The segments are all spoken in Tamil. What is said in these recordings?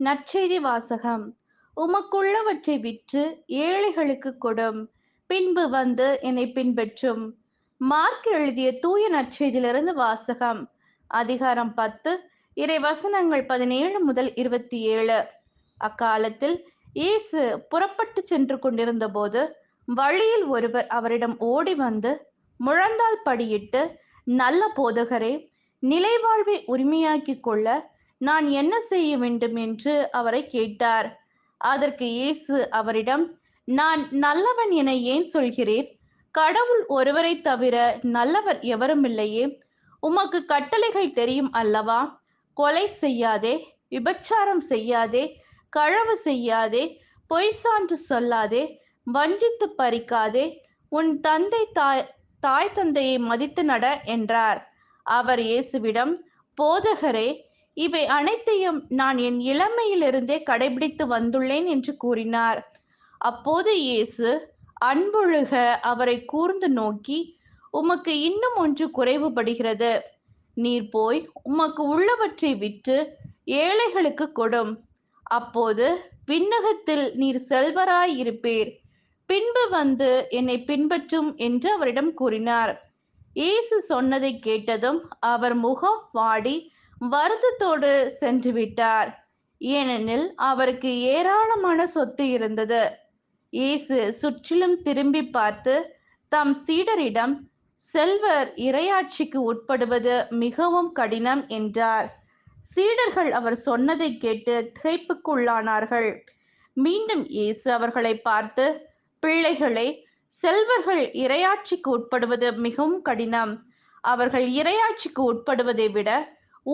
நற்செய்தி வாசகம். உமக்குள்ளவற்றை விற்று ஏழைகளுக்கு கொடும். பின்பு வந்து என்னை பின்பற்றும். மார்க் எழுதிய தூய நற்செய்தியிலிருந்து வாசகம். அதிகாரம் பத்து இறை வசனங்கள் பதினேழு முதல் இருபத்தி ஏழு அக்காலத்தில் இயேசு புறப்பட்டு சென்று கொண்டிருந்த போது வழியில் ஒருவர் அவரிடம் ஓடி வந்து முழந்தால் படியிட்டு நல்ல போதகரே நிலைவாழ்வை உரிமையாக்கிக் கொள்ள நான் என்ன செய்ய வேண்டும் என்று அவரை கேட்டார். அதற்கு இயேசு அவரிடம் நான் நல்லவன் என ஏன் சொல்கிறீர்? கடவுள் ஒருவரை தவிர நல்லவர் எவரும் இல்லையே? உமக்கு கட்டளைகள் தெரியும் அல்லவா? கொலை செய்யாதே விபச்சாரம் செய்யாதே களவு செய்யாதே பொய் சான்று சொல்லாதே வஞ்சித்து பறிக்காதே உன் தந்தை தாய் தாய் தந்தையை மதித்து நட என்றார். அவர் இயேசுவிடம் போதகரே இவை அனைத்தையும் நான் என் இளமையிலிருந்தே கடைபிடித்து வந்துள்ளேன் என்று கூறினார். அப்போது இயேசு அன்பொழுக அவரை கூர்ந்து நோக்கி உமக்கு இன்னும் ஒன்று குறைவுபடுகிறது. நீர் போய் உமக்கு உள்ளவற்றை விற்று ஏழைகளுக்கு கொடும். அப்போது விண்ணகத்தில் நீர் செல்வராய் இருப்பீர். பின்பு வந்து என்னை பின்பற்றும் என்று அவரிடம் கூறினார். இயேசு சொன்னதை கேட்டதும் அவர் முகம் வாடி வருத்தத்தோடு சென்று விட்டார். ஏனெனில் அவருக்கு ஏராளமான சொத்து இருந்தது. இயேசு சுற்றிலும் திரும்பி பார்த்து தம் சீடரிடம் செல்வர் இரையாட்சிக்கு உட்படுவது மிகவும் கடினம் என்றார். சீடர்கள் அவர் சொன்னதை கேட்டு திகைப்புக்குள்ளானார்கள். மீண்டும் இயேசு அவர்களை பார்த்து பிள்ளைகளை செல்வர்கள் இரையாட்சிக்கு உட்படுவது மிகவும் கடினம். அவர்கள் இரையாட்சிக்கு உட்படுவதை விட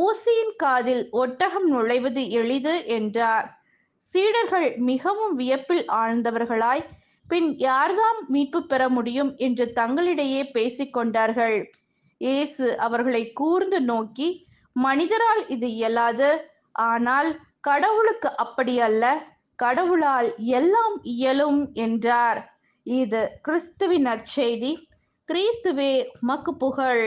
ஊசியின் காதில் ஒட்டகம் நுழைவது எளிது என்றார். சீடர்கள் மிகவும் வியப்பில் ஆழ்ந்தவர்களாய் பின் யார்தாம் மீட்பு பெற முடியும் என்று தங்களிடையே பேசிக்கொண்டார்கள் இயேசு அவர்களை கூர்ந்து நோக்கி மனிதரால் இது இயலாது ஆனால் கடவுளுக்கு அப்படி அல்ல கடவுளால் எல்லாம் இயலும் என்றார். இது கிறிஸ்துவின் நற்செய்தி. கிறிஸ்துவே மக்கு புகழ்.